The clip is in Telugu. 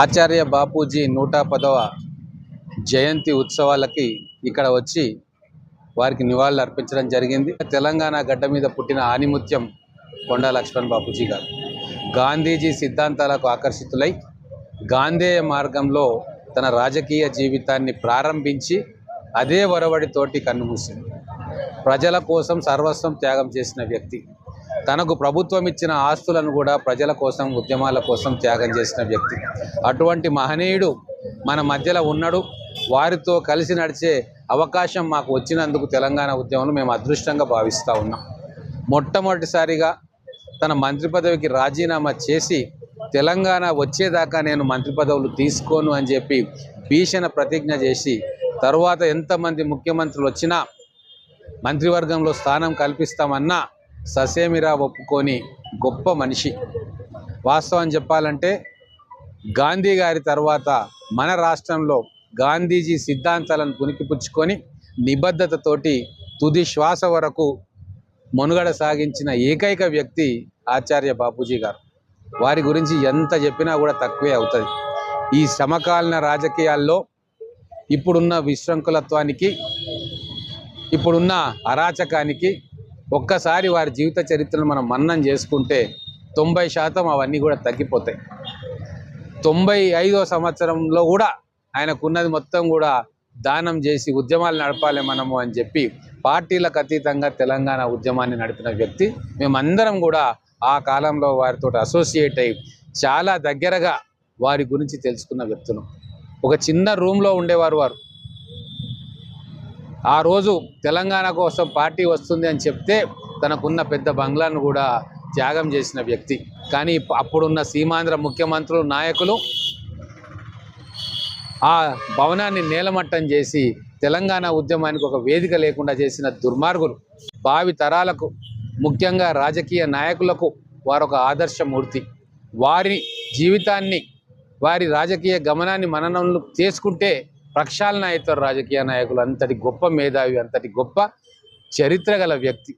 ఆచార్య బాపూజీ నూట పదవ జయంతి ఉత్సవాలకి ఇక్కడ వచ్చి వారికి నివాళులు అర్పించడం జరిగింది. తెలంగాణ గడ్డ మీద పుట్టిన ఆనిముత్యం కొండా లక్ష్మణ్ బాపూజీ గారు. గాంధీజీ సిద్ధాంతాలకు ఆకర్షితులై గాంధేయ మార్గంలో తన రాజకీయ జీవితాన్ని ప్రారంభించి అదే వరవడితోటి కన్నుమూసింది. ప్రజల కోసం సర్వస్వం త్యాగం చేసిన వ్యక్తి. తనకు ప్రభుత్వం ఇచ్చిన ఆస్తులను కూడా ప్రజల కోసం ఉద్యమాల కోసం త్యాగం చేసిన వ్యక్తి. అటువంటి మహనీయుడు మన మధ్యలో ఉన్నాడు. వారితో కలిసి నడిచే అవకాశం మాకు వచ్చినందుకు తెలంగాణ ఉద్యమంలో మేము అదృష్టంగా భావిస్తూ ఉన్నాం. మొట్టమొదటిసారిగా తన మంత్రి పదవికి రాజీనామా చేసి తెలంగాణ వచ్చేదాకా నేను మంత్రి పదవులు తీసుకోను అని చెప్పి భీషణ ప్రతిజ్ఞ చేసి తరువాత ఎంతమంది ముఖ్యమంత్రులు వచ్చినా మంత్రివర్గంలో స్థానం కల్పిస్తామన్నా ససేమిరా ఒప్పుకొని గొప్ప మనిషి. వాస్తవం చెప్పాలంటే గాంధీ గారి తర్వాత మన రాష్ట్రంలో గాంధీజీ సిద్ధాంతాలను పుణికిపుచ్చుకొని నిబద్ధతతోటి తుది శ్వాస వరకు మనుగడ సాగించిన ఏకైక వ్యక్తి ఆచార్య బాపూజీ గారు. వారి గురించి ఎంత చెప్పినా కూడా తక్కువే అవుతుంది. ఈ సమకాలీన రాజకీయాల్లో ఇప్పుడున్న విశృంఖలత్వానికి ఇప్పుడున్న అరాచకానికి ఒక్కసారి వారి జీవిత చరిత్రను మనం మన్నం చేసుకుంటే తొంభై శాతం అవన్నీ కూడా తగ్గిపోతాయి. తొంభై ఐదో సంవత్సరంలో కూడా ఆయనకున్నది మొత్తం కూడా దానం చేసి ఉద్యమాలు నడపాలి మనము అని చెప్పి పార్టీలకు అతీతంగా తెలంగాణ ఉద్యమాన్ని నడిపిన వ్యక్తి. మేమందరం కూడా ఆ కాలంలో వారితో అసోసియేట్ అయ్యి చాలా దగ్గరగా వారి గురించి తెలుసుకున్న వ్యక్తులు. ఒక చిన్న రూమ్లో ఉండేవారు వారు. ఆ రోజు తెలంగాణ కోసం పార్టీ వస్తుంది అని చెప్తే తనకున్న పెద్ద బంగ్లాను కూడా త్యాగం చేసిన వ్యక్తి. కానీ అప్పుడున్న సీమాంధ్ర ముఖ్యమంత్రులు నాయకులు ఆ భవనాన్ని నేలమట్టం చేసి తెలంగాణ ఉద్యమానికి ఒక వేదిక లేకుండా చేసిన దుర్మార్గులు భావి తరాలకు ముఖ్యంగా రాజకీయ నాయకులకు వారు ఒక ఆదర్శమూర్తి వారి జీవితాన్ని వారి రాజకీయ గమనాన్ని మననంలో చేసుకుంటే ప్రక్షాళన అవుతారు రాజకీయ నాయకులు అంతటి గొప్ప మేధావి అంతటి గొప్ప చరిత్ర గల వ్యక్తి.